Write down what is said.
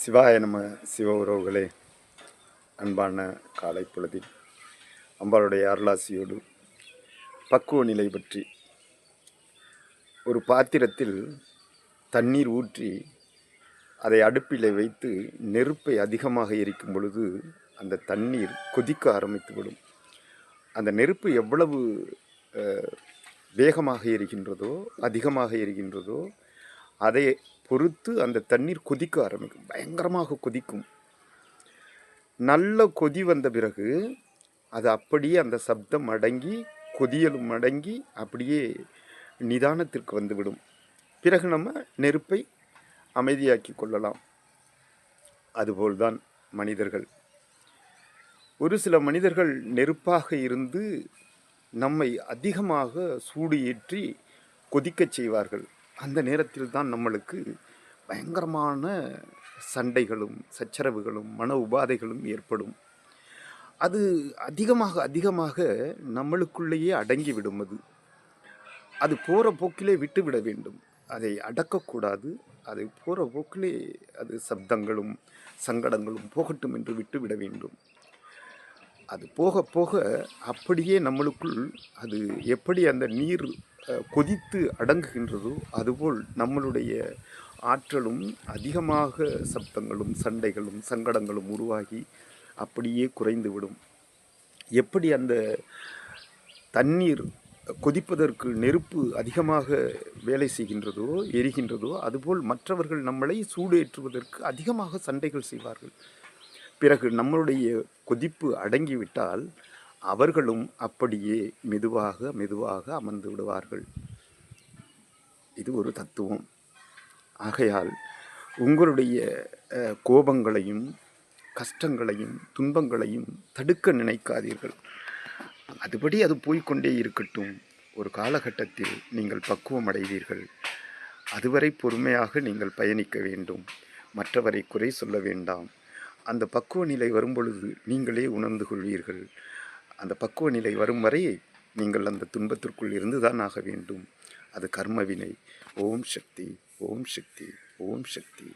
சிவாய நம்ம சிவ உறவுகளே அன்பான காலை பொழுதில். அம்பாளுடைய அருளாசியோடு பக்குவ நிலை பற்றி ஒரு பாத்திரத்தில் தண்ணீர் ஊற்றி அதை அடுப்பில் வைத்து நெருப்பை அதிகமாக எரிக்கும் பொழுது அந்த தண்ணீர் கொதிக்க ஆரம்பித்துவிடும் அந்த நெருப்பு எவ்வளவு வேகமாக எரிகின்றதோ அதிகமாக எரிகின்றதோ அதை பொறுத்து அந்த தண்ணீர் கொதிக்க ஆரம்பிக்கும். பயங்கரமாக கொதிக்கும். நல்ல கொதி வந்த பிறகு அது அப்படியே அந்த சப்தம் அடங்கி கொதியலும் அடங்கி அப்படியே நிதானத்திற்கு வந்துவிடும். பிறகு நம்ம நெருப்பை அமைதியாக்கி கொள்ளலாம். அதுபோல்தான் மனிதர்கள். ஒரு சில மனிதர்கள் நெருப்பாக இருந்து நம்மை அதிகமாக சூடு ஏற்றி கொதிக்கச் செய்வார்கள். அந்த நேரத்தில் தான் நம்மளுக்கு பயங்கரமான சண்டைகளும் சச்சரவுகளும் மன உபாதைகளும் ஏற்படும். அது அதிகமாக அதிகமாக நம்மளுக்குள்ளேயே அடங்கிவிடும் அது. அது போகிற போக்கிலே விட்டுவிட வேண்டும். அதை அடக்கக்கூடாது. அதை போகிற போக்கிலே அது சப்தங்களும் சங்கடங்களும் போகட்டும் என்று விட்டுவிட வேண்டும். அது போக போக அப்படியே நம்மளுக்குள் அது எப்படி அந்த நீர் கொதித்து அடங்குகின்றதோ அதுபோல் நம்மளுடைய ஆற்றலும் அதிகமாக சப்தங்களும் சண்டைகளும் சங்கடங்களும் உருவாகி அப்படியே குறைந்துவிடும். எப்படி அந்த தண்ணீர் கொதிப்பதற்கு நெருப்பு அதிகமாக வேலை செய்கின்றதோ எரிகின்றதோ அதுபோல் மற்றவர்கள் நம்மளை சூடேற்றுவதற்கு அதிகமாக சண்டைகள் செய்வார்கள். பிறகு நம்மளுடைய கொதிப்பு அடங்கிவிட்டால் அவர்களும் அப்படியே மெதுவாக மெதுவாக அமர்ந்து விடுவார்கள். இது ஒரு தத்துவம். ஆகையால் உங்களுடைய கோபங்களையும் கஷ்டங்களையும் துன்பங்களையும் தடுக்க நினைக்காதீர்கள். அதுபடி அது போய்க்கொண்டே இருக்கட்டும். ஒரு காலகட்டத்தில் நீங்கள் பக்குவம் அடைவீர்கள். அதுவரை பொறுமையாக நீங்கள் பயணிக்க வேண்டும். மற்றவரை குறை சொல்ல வேண்டாம். அந்த பக்குவ நிலை வரும்பொழுது நீங்களே உணர்ந்து கொள்வீர்கள். அந்த பக்குவ நிலை வரும் வரை நீங்கள் அந்த துன்பத்திற்குள் இருந்துதான் ஆக வேண்டும். அது கர்மவினை ஓம் சக்தி ஓம் சக்தி ஓம் சக்தி.